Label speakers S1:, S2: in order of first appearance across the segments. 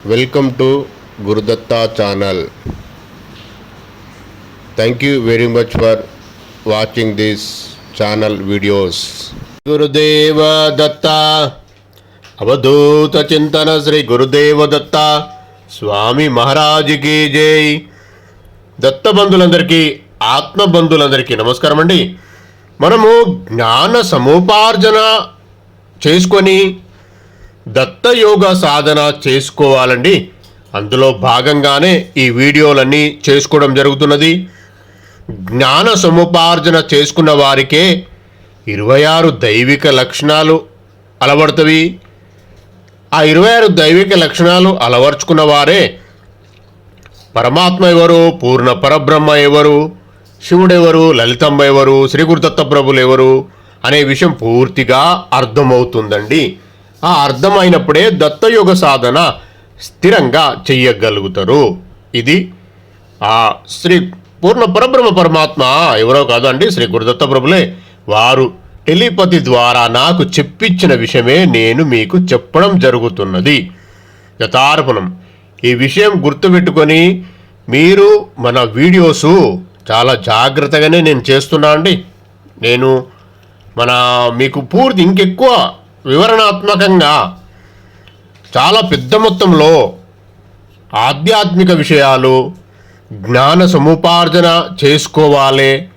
S1: Welcome to Gurudatta channel thank you very much for watching this channel videos Gurudeva Datta Avadhuta చింతన శ్రీ గురుదేవ దత్త స్వామి మహారాజుకి జై దత్త బంధులందరికీ ఆత్మ బంధులందరికీ నమస్కారం అండి మనము జ్ఞాన సముపార్జన చేసుకొని దత్తయోగ సాధన చేసుకోవాలండి. అందులో భాగంగానే ఈ వీడియోలన్నీ చేసుకోవడం జరుగుతున్నది. జ్ఞాన సముపార్జన చేసుకున్న వారికే ఇరవై ఆరు దైవిక లక్షణాలు అలవడతవి. ఆ ఇరవై ఆరు దైవిక లక్షణాలు అలవర్చుకున్న వారే పరమాత్మ ఎవరు? పూర్ణ పరబ్రహ్మ ఎవరు? శివుడెవరు? లలితంబ ఎవరు? శ్రీగురుదత్త ప్రభులు ఎవరు? అనే విషయం పూర్తిగా అర్థమవుతుందండి. ఆ అర్థమైనప్పుడే దత్తయోగ సాధన స్థిరంగా చెయ్యగలుగుతారు. ఇది ఆ శ్రీ పూర్ణ పరబ్రహ్మ పరమాత్మ ఎవరో కాదండి శ్రీ గురుదత్త ప్రభులే. వారు టెలిపతి ద్వారా నాకు చెప్పించిన విషయమే నేను మీకు చెప్పడం జరుగుతున్నది. యథార్పణం. ఈ విషయం గుర్తుపెట్టుకొని మీరు మన వీడియోసు చాలా జాగ్రత్తగానే నేను చేస్తున్నా అండి. నేను మన మీకు పూర్తి ఇంకెక్కువ వివరణాత్మకంగా చాలా పెద్ద మొత్తంలో ఆధ్యాత్మిక విషయాలు జ్ఞాన సముపార్జన చేసుకోవాలి.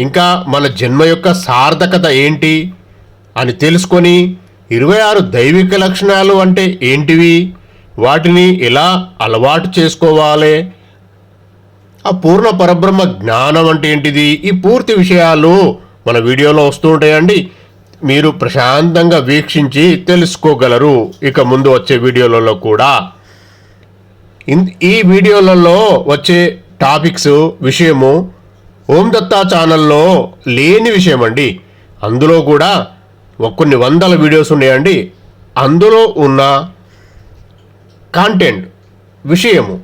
S1: ఇంకా మన జన్మ యొక్క సార్థకత ఏంటి అని తెలుసుకొని ఇరవై ఆరు దైవిక లక్షణాలు అంటే ఏంటివి? వాటిని ఎలా అలవాటు చేసుకోవాలి? ఆ పూర్ణ పరబ్రహ్మ జ్ఞానం అంటే ఏంటిది? ఈ పూర్తి విషయాలు మన వీడియోలో వస్తూ ఉంటాయండి. మీరు ప్రశాంతంగా వీక్షించి తెలుసుకోగలరు. ఇక ముందు వచ్చే వీడియోలలో కూడా. ఈ వీడియోలలో వచ్చే టాపిక్స్ విషయము ఓం దత్తా ఛానల్లో లేని విషయం అండి అందులో కూడా కొన్ని వందల వీడియోస్ ఉన్నాయండి. అందులో ఉన్న కాంటెంట్ విషయము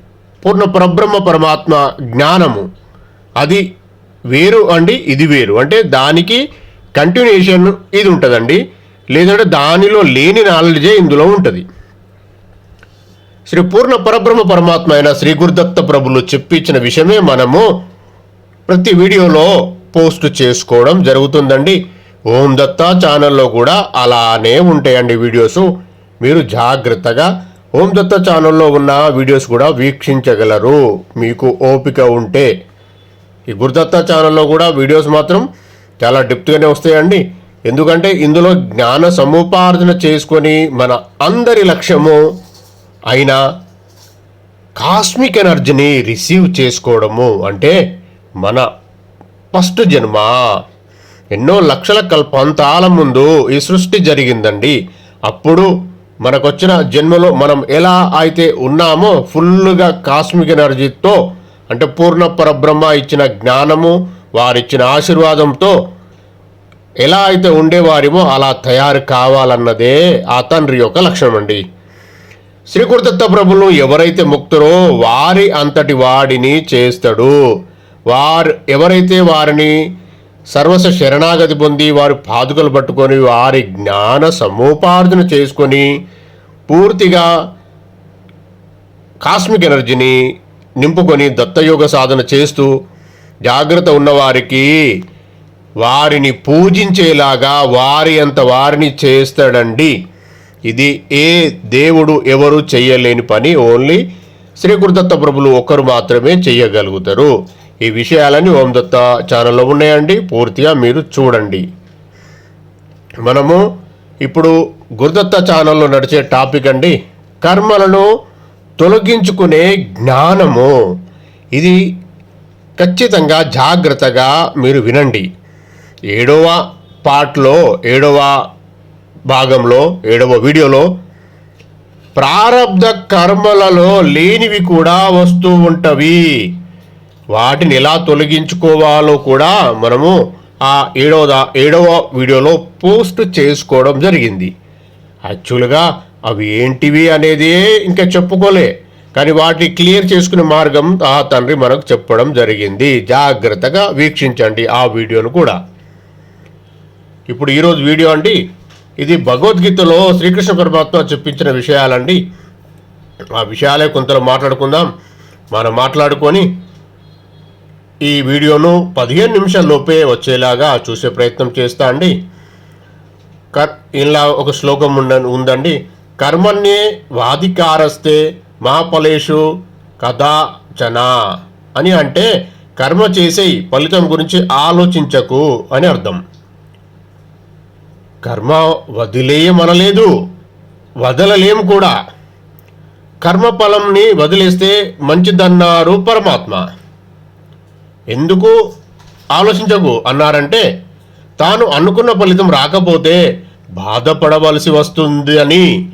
S1: పూర్ణ పరబ్రహ్మ పరమాత్మ జ్ఞానము అది వేరు అండి ఇది వేరు. అంటే దానికి కంటిన్యూషన్ ఇది ఉంటుందండి. లేదంటే దానిలో లేని నాలెడ్జే ఇందులో ఉంటుంది. శ్రీ పూర్ణ పరబ్రహ్మ పరమాత్మ అయిన శ్రీ గురుదత్త ప్రభులు చెప్పించిన విషయమే మనము ప్రతి వీడియోలో పోస్ట్ చేసుకోవడం జరుగుతుందండి. ఓం దత్త ఛానల్లో కూడా అలానే ఉంటాయండి వీడియోస్. మీరు జాగ్రత్తగా ఓం దత్త ఛానల్లో ఉన్న వీడియోస్ కూడా వీక్షించగలరు. మీకు ఓపిక ఉంటే ఈ గురుదత్త ఛానల్లో కూడా వీడియోస్ మాత్రం చాలా డెప్త్గానే వస్తాయండి. ఎందుకంటే ఇందులో జ్ఞాన సముపార్జన చేసుకొని మన అందరి లక్ష్యము అయిన కాస్మిక్ ఎనర్జీని రిసీవ్ చేసుకోవడము. అంటే మన ఫస్ట్ జన్మ. ఎన్నో లక్షల కల్పంతాల ముందు ఈ సృష్టి జరిగిందండి. అప్పుడు మనకొచ్చిన జన్మలో మనం ఎలా అయితే ఉన్నామో ఫుల్గా కాస్మిక్ ఎనర్జీతో అంటే పూర్ణ పరబ్రహ్మ ఇచ్చిన జ్ఞానము వారిచ్చిన ఆశీర్వాదంతో ఎలా అయితే ఉండేవారేమో అలా తయారు కావాలన్నదే ఆ తండ్రి యొక్క లక్షణం అండి శ్రీకృతత్వ ప్రభులను ఎవరైతే ముక్తురో వారి అంతటి వాడిని చేస్తాడు. వారు ఎవరైతే వారిని సర్వస శరణాగతి పొంది వారి పాదుకలు పట్టుకొని వారి జ్ఞాన సముపార్జన చేసుకొని పూర్తిగా కాస్మిక్ ఎనర్జీని నింపుకొని దత్తయోగ సాధన చేస్తూ జాగ్రత్త ఉన్నవారికి వారిని పూజించేలాగా వారి అంత వారిని చేస్తాడండి. ఇది ఏ దేవుడు ఎవరు చేయలేని పని ఓన్లీ శ్రీ గురుదత్త ప్రభులు ఒకరు మాత్రమే చేయగలుగుతారు. ఈ విషయాలని ఓం దత్త ఛానల్లో ఉన్నాయండి. పూర్తిగా మీరు చూడండి. మనము ఇప్పుడు గురుదత్త ఛానల్లో నడిచే టాపిక్ అండి. కర్మలను తొలగించుకునే జ్ఞానము. ఇది ఖచ్చితంగా జాగ్రత్తగా మీరు వినండి. ఏడవ పార్ట్లో ఏడవ భాగంలో ఏడవ వీడియోలో ప్రారబ్ధ కర్మలలో లేనివి కూడా వస్తూ ఉంటవి. వాటిని ఎలా తొలగించుకోవాలో కూడా మనము ఆ ఏడవ ఏడవ వీడియోలో పోస్ట్ చేసుకోవడం జరిగింది. యాక్చువల్గా అవి ఏంటివి అనేది ఇంకా చెప్పుకోలే. కానీ వాటిని క్లియర్ చేసుకునే మార్గం ఆ తండ్రి మనకు చెప్పడం జరిగింది. జాగ్రత్తగా వీక్షించండి ఆ వీడియోను కూడా. ఇప్పుడు ఈరోజు వీడియో అండి. ఇది భగవద్గీతలో శ్రీకృష్ణ పరమాత్మ చెప్పించిన విషయాలండి. ఆ విషయాలే కొంతలో మాట్లాడుకుందాం. మనం మాట్లాడుకొని ఈ వీడియోను పదిహేను నిమిషాల్లోపే వచ్చేలాగా చూసే ప్రయత్నం చేస్తా అండి. ఇలా ఒక శ్లోకం ఉండ ఉందండి. కర్మన్నే వాధికారస్తే మా ఫలేషు కథా జనా అని అంటే కర్మ చేసే ఫలితం గురించి ఆలోచించకు అని అర్థం. కర్మ వదిలేయమనలేదు వదలలేము కూడా. కర్మఫలంని వదిలేస్తే మంచిదన్నారు పరమాత్మ. ఎందుకు ఆలోచించకు అన్నారంటే తాను అనుకున్న ఫలితం రాకపోతే బాధపడవలసి వస్తుంది అని.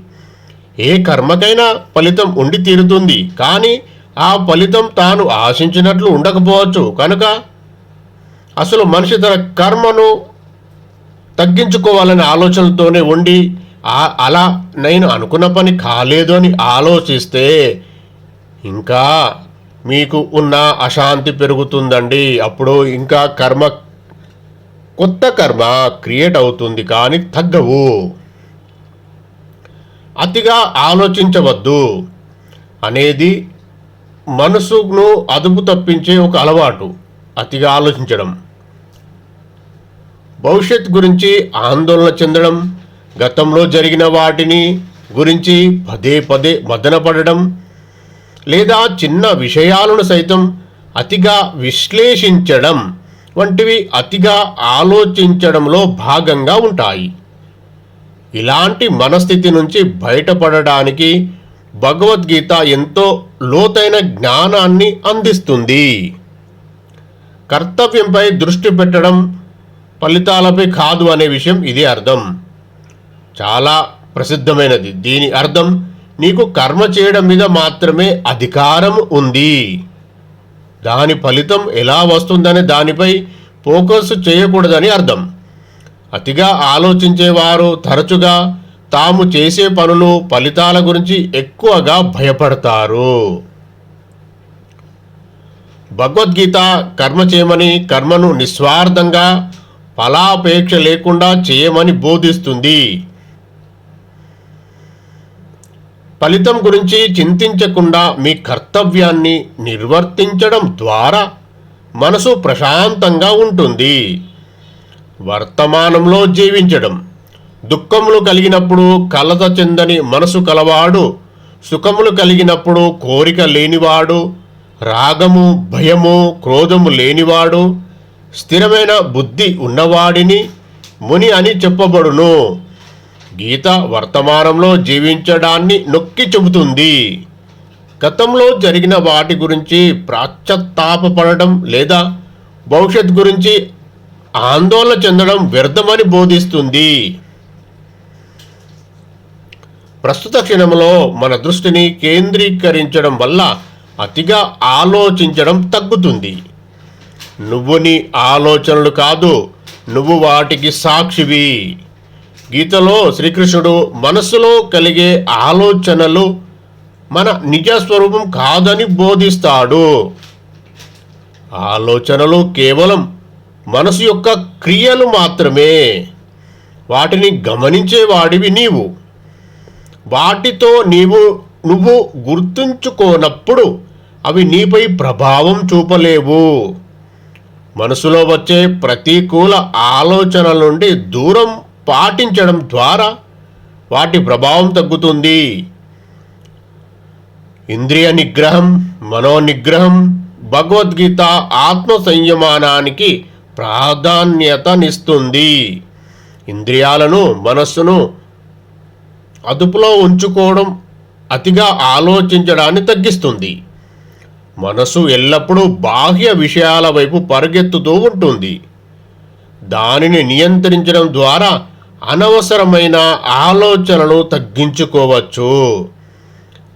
S1: ఏ కర్మకైనా ఫలితం ఉండి తీరుతుంది. కానీ ఆ ఫలితం తాను ఆశించినట్లు ఉండకపోవచ్చు. కనుక అసలు మనిషి తన కర్మను తగ్గించుకోవాలనే ఆలోచనలతోనే ఉండి అలా నేను అనుకున్న పని కాలేదు అని ఆలోచిస్తే ఇంకా మీకు ఉన్న అశాంతి పెరుగుతుందండి. అప్పుడు ఇంకా కర్మ కొత్త కర్మ క్రియేట్ అవుతుంది కానీ తగ్గవు. అతిగా ఆలోచించవద్దు అనేది మనసును అదుపు తప్పించే ఒక అలవాటు అతిగా ఆలోచించడం. భవిష్యత్ గురించి ఆందోళన చెందడం గతంలో జరిగిన వాటిని గురించి పదే పదే మదనపడడం లేదా చిన్న విషయాలను సైతం అతిగా విశ్లేషించడం వంటివి అతిగా ఆలోచించడంలో భాగంగా ఉంటాయి. ఇలాంటి మనస్థితి నుంచి బయటపడడానికి భగవద్గీత ఎంతో లోతైన జ్ఞానాన్ని అందిస్తుంది. కర్తవ్యంపై దృష్టి పెట్టడం ఫలితాలపై కాదు అనే విషయం ఇది అర్థం. చాలా ప్రసిద్ధమైనది. దీని అర్థం నీకు కర్మ చేయడం మీద మాత్రమే అధికారం ఉంది. దాని ఫలితం ఎలా వస్తుందనే దానిపై ఫోకస్ చేయకూడదని అర్థం. అతిగా ఆలోచించేవారు తరచుగా తాము చేసే పనులు ఫలితాల గురించి ఎక్కువగా భయపడతారు. భగవద్గీత కర్మ చేయమని కర్మను నిస్వార్థంగా ఫలాపేక్ష లేకుండా చేయమని బోధిస్తుంది. ఫలితం గురించి చింతించకుండా మీ కర్తవ్యాన్ని నిర్వర్తించడం ద్వారా మనసు ప్రశాంతంగా ఉంటుంది. వర్తమానంలో జీవించడం. దుఃఖములు కలిగినప్పుడు కలత చెందని మనసు కలవాడు. సుఖములు కలిగినప్పుడు కోరిక లేనివాడు. రాగము భయము క్రోధము లేనివాడు. స్థిరమైన బుద్ధి ఉన్నవాడిని ముని అని చెప్పబడును. గీత వర్తమానంలో జీవించడాన్ని నొక్కి చెబుతుంది. గతంలో జరిగిన వాటి గురించి ప్రాశ్చత్తాపపడడం లేదా భవిష్యత్ గురించి ఆందోళన చెందడం వ్యర్థమని బోధిస్తుంది. ప్రస్తుత క్షణంలో మన దృష్టిని కేంద్రీకరించడం వల్ల అతిగా ఆలోచించడం తగ్గుతుంది. నువ్వు నీ ఆలోచనలు కాదు నువ్వు వాటికి సాక్షివి. గీతలో శ్రీకృష్ణుడు మనస్సులో కలిగే ఆలోచనలు మన నిజస్వరూపం కాదని బోధిస్తాడు. ఆలోచనలు కేవలం మనసు యొక్క క్రియలు మాత్రమే. వాటిని గమనించేవాడివి నీవు. వాటితో నీవు నువ్వు గుర్తుంచుకోనప్పుడు అవి నీపై ప్రభావం చూపలేవు. మనసులో వచ్చే ప్రతికూల ఆలోచనల నుండి దూరం పాటించడం ద్వారా వాటి ప్రభావం తగ్గుతుంది. ఇంద్రియ నిగ్రహం మనో నిగ్రహం భగవద్గీత ఆత్మ సంయమానానికి ప్రాధాన్యతనిస్తుంది. ఇంద్రియాలను మనస్సును అదుపులో ఉంచుకోవడం అతిగా ఆలోచించడాన్ని తగ్గిస్తుంది. మనసు ఎల్లప్పుడూ బాహ్య విషయాల వైపు పరిగెత్తుతూ ఉంటుంది. దానిని నియంత్రించడం ద్వారా అనవసరమైన ఆలోచనలు తగ్గించుకోవచ్చు.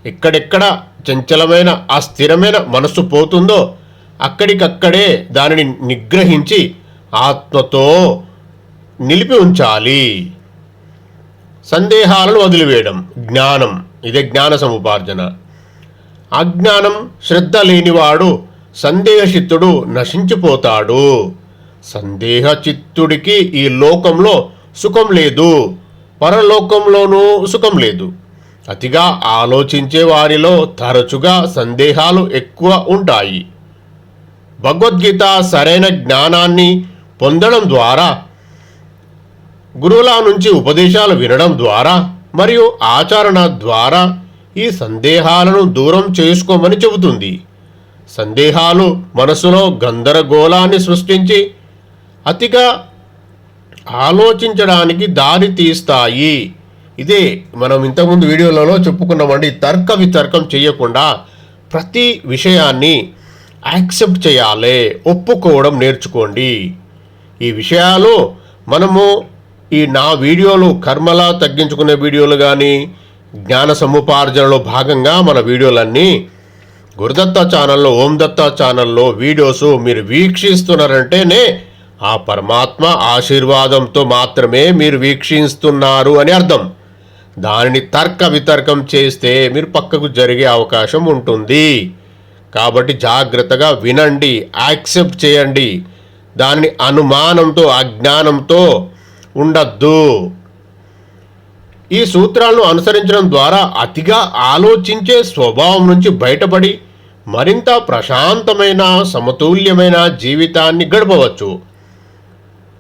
S1: ఎక్కడెక్కడ చంచలమైన ఆ స్థిరమైన మనసు పోతుందో అక్కడికక్కడే దానిని నిగ్రహించి ఆత్మతో నిలిపి ఉంచాలి. సందేహాలను వదిలివేయడం జ్ఞానం. ఇదే జ్ఞాన సముపార్జన. అజ్ఞానం శ్రద్ధ లేనివాడు సందేహచిత్తుడు నశించిపోతాడు. సందేహ చిత్తుడికి ఈ లోకంలో సుఖం లేదు. పరలోకంలోనూ సుఖం లేదు. అతిగా ఆలోచించే వారిలో తరచుగా సందేహాలు ఎక్కువ ఉంటాయి. భగవద్గీత సరైన జ్ఞానాన్ని పొందడం ద్వారా గురువుల నుంచి ఉపదేశాలు వినడం ద్వారా మరియు ఆచరణ ద్వారా ఈ సందేహాలను దూరం చేసుకోమని చెబుతుంది. సందేహాలు మనసులో గందరగోళాన్ని సృష్టించి అతిగా ఆలోచించడానికి దారి తీస్తాయి. ఇదే మనం ఇంతకుముందు వీడియోలలో చెప్పుకున్నామండి తర్క వితర్కం చేయకుండా ప్రతి విషయాన్ని యాక్సెప్ట్ చేయాలి. ఒప్పుకోవడం నేర్చుకోండి. ఈ విషయాలు మనము ఈ నా వీడియోలు కర్మలా తగ్గించుకునే వీడియోలు కానీ జ్ఞాన సముపార్జనలో భాగంగా మన వీడియోలన్నీ గురుదత్త ఛానల్లో ఓం దత్త ఛానల్లో వీడియోస్ మీరు వీక్షిస్తున్నారంటేనే ఆ పరమాత్మ ఆశీర్వాదంతో మాత్రమే మీరు వీక్షిస్తున్నారు అని అర్థం. దానిని తర్క వితర్కం చేస్తే మీరు పక్కకు జరిగే అవకాశం ఉంటుంది. కాబట్టి జాగ్రత్తగా వినండి యాక్సెప్ట్ చేయండి. దానిని అనుమానంతో అజ్ఞానంతో ఉండద్దు. ఈ సూత్రాలను అనుసరించడం ద్వారా అతిగా ఆలోచించే స్వభావం నుంచి బయటపడి మరింత ప్రశాంతమైన సమతుల్యమైన జీవితాన్ని గడపవచ్చు.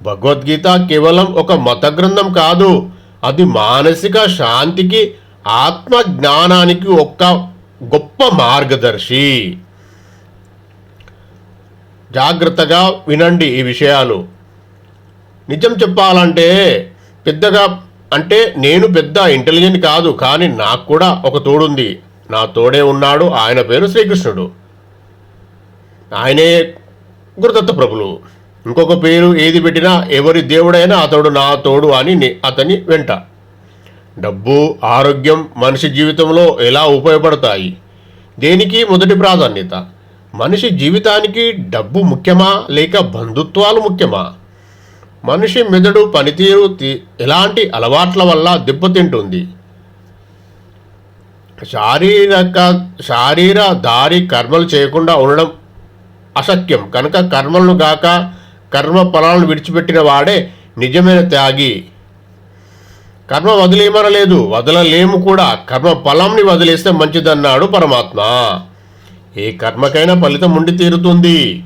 S1: భగవద్గీత కేవలం ఒక మత గ్రంథం కాదు. అది మానసిక శాంతికి ఆత్మ జ్ఞానానికి ఒక గొప్ప మార్గదర్శి. జాగ్రత్తగా వినండి ఈ విషయాలు. నిజం చెప్పాలంటే పెద్దగా అంటే నేను పెద్ద ఇంటెలిజెంట్ కాదు కానీ నాకు కూడా ఒక తోడుంది. నా తోడే ఉన్నాడు ఆయన పేరు శ్రీకృష్ణుడు. ఆయనే గురుదత్త ప్రభులు. ఇంకొక పేరు ఏది పెట్టినా ఎవరి దేవుడైనా అతడు నా తోడు అని అతని వెంట. డబ్బు ఆరోగ్యం మనిషి జీవితంలో ఎలా ఉపయోగపడతాయి? దేనికి మొదటి ప్రాధాన్యత? మనిషి జీవితానికి డబ్బు ముఖ్యమా లేక బంధుత్వాలు ముఖ్యమా? మనిషి మెదడు పనితీరు ఎలాంటి అలవాట్ల వల్ల దెబ్బతింటుంది? శారీరక శారీర దారి కర్మలు చేయకుండా ఉండడం అసత్యం కనుక కర్మలను గాక కర్మ ఫలాలను విడిచిపెట్టిన వాడే నిజమైన త్యాగి. కర్మ వదిలేమనలేదు వదలలేము కూడా. కర్మ ఫలంని వదిలేస్తే మంచిదన్నాడు పరమాత్మ. ఏ కర్మకైనా ఫలితం ఉండి తీరుతుంది.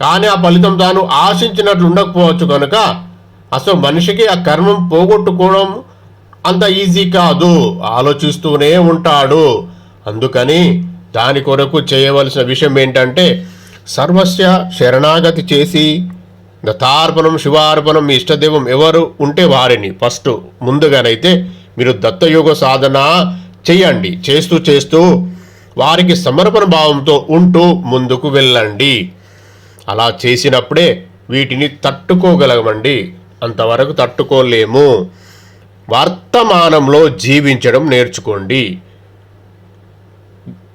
S1: కానీ ఆ ఫలితం తాను ఆశించినట్లు ఉండకపోవచ్చు కనుక అసలు మనిషికి ఆ కర్మం పోగొట్టుకోవడం అంత ఈజీ కాదు. ఆలోచిస్తూనే ఉంటాడు. అందుకని దాని కొరకు చేయవలసిన విషయం ఏంటంటే సర్వస్య శరణాగతి చేసి దత్తార్పణం శివార్పణం మీ ఇష్టదేవం ఎవరు ఉంటే వారిని. ఫస్ట్ ముందుగానైతే మీరు దత్తయోగ సాధన చేయండి. చేస్తూ చేస్తూ వారికి సమర్పణ భావంతో ఉంటూ ముందుకు వెళ్ళండి. అలా చేసినప్పుడే వీటిని తట్టుకోగలగమండి అంతవరకు తట్టుకోలేము. వర్తమానంలో జీవించడం నేర్చుకోండి.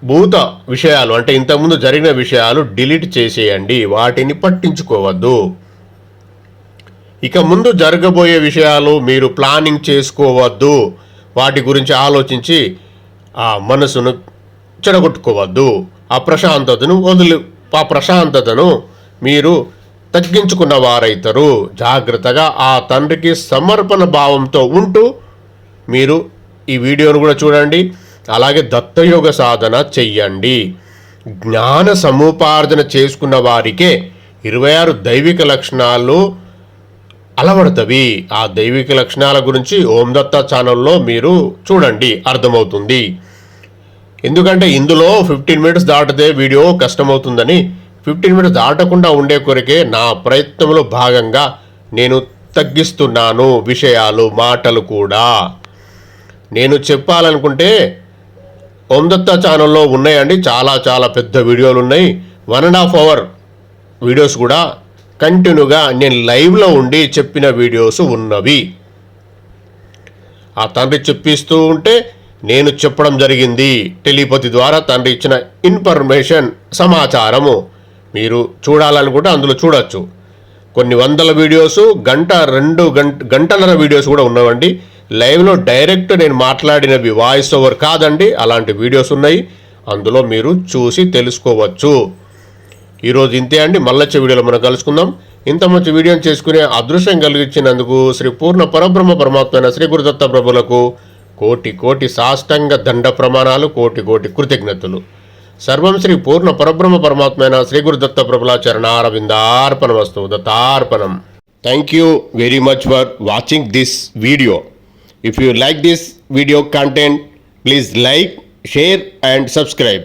S1: భూత విషయాలు అంటే ఇంతకుముందు జరిగిన విషయాలు డిలీట్ చేసేయండి. వాటిని పట్టించుకోవద్దు. ఇక ముందు జరగబోయే విషయాలు మీరు ప్లానింగ్ చేసుకోవద్దు. వాటి గురించి ఆలోచించి ఆ మనసును చెడగొట్టుకోవద్దు. ఆ ప్రశాంతతను వదిలి ఆ ప్రశాంతతను మీరు తగ్గించుకున్న వారైతారు. జాగ్రత్తగా ఆ తండ్రికి సమర్పణ భావంతో ఉంటూ మీరు ఈ వీడియోను కూడా చూడండి. అలాగే దత్తయోగ సాధన చెయ్యండి. జ్ఞాన సముపార్జన చేసుకున్న వారికే ఇరవై ఆరు దైవిక లక్షణాలు అలవడతవి. ఆ దైవిక లక్షణాల గురించి ఓం దత్త ఛానల్లో మీరు చూడండి అర్థమవుతుంది. ఎందుకంటే ఇందులో ఫిఫ్టీన్ మినిట్స్ దాటితే వీడియో కష్టమవుతుందని ఫిఫ్టీన్ మినిట్స్ దాటకుండా ఉండే కొరకే నా ప్రయత్నంలో భాగంగా నేను తగ్గిస్తున్నాను విషయాలు మాటలు కూడా. నేను చెప్పాలనుకుంటే ఓం దత్త ఛానల్లో ఉన్నాయండి చాలా చాలా పెద్ద వీడియోలు ఉన్నాయి. One and half hour videos కూడా కంటిన్యూగా నేను లైవ్లో ఉండి చెప్పిన వీడియోస్ ఉన్నవి. ఆ తండ్రి చెప్పిస్తూ ఉంటే నేను చెప్పడం జరిగింది. టెలిపతి ద్వారా తండ్రి ఇచ్చిన ఇన్ఫర్మేషన్ సమాచారము మీరు చూడాలనుకుంటే అందులో చూడొచ్చు. కొన్ని వందల వీడియోస్ గంట రెండు గంట గంటన్నర వీడియోస్ కూడా ఉన్నవండి. లైవ్లో డైరెక్ట్ నేను మాట్లాడినవి వాయిస్ ఓవర్ కాదండి. అలాంటి వీడియోస్ ఉన్నాయి. అందులో మీరు చూసి తెలుసుకోవచ్చు. ఈరోజు ఇంతే అండి. మళ్ళొచ్చే వీడియోలో మనం కలుసుకుందాం. ఇంత మంచి వీడియోని చేసుకునే అదృశ్యం కలిగించినందుకు శ్రీ పూర్ణ పరబ్రహ్మ పరమాత్మైన శ్రీ గురుదత్త ప్రభులకు కోటి కోటి సాష్టంగ దండ ప్రమాణాలు కోటి కోటి కృతజ్ఞతలు. సర్వం శ్రీ పూర్ణ పరబ్రహ్మ పరమాత్మైన శ్రీ గురుదత్త ప్రభుల చరణారవిందార్పణ వస్తువు దత్తార్పణం. Thank you very much for watching this video if you like this video content please like share and subscribe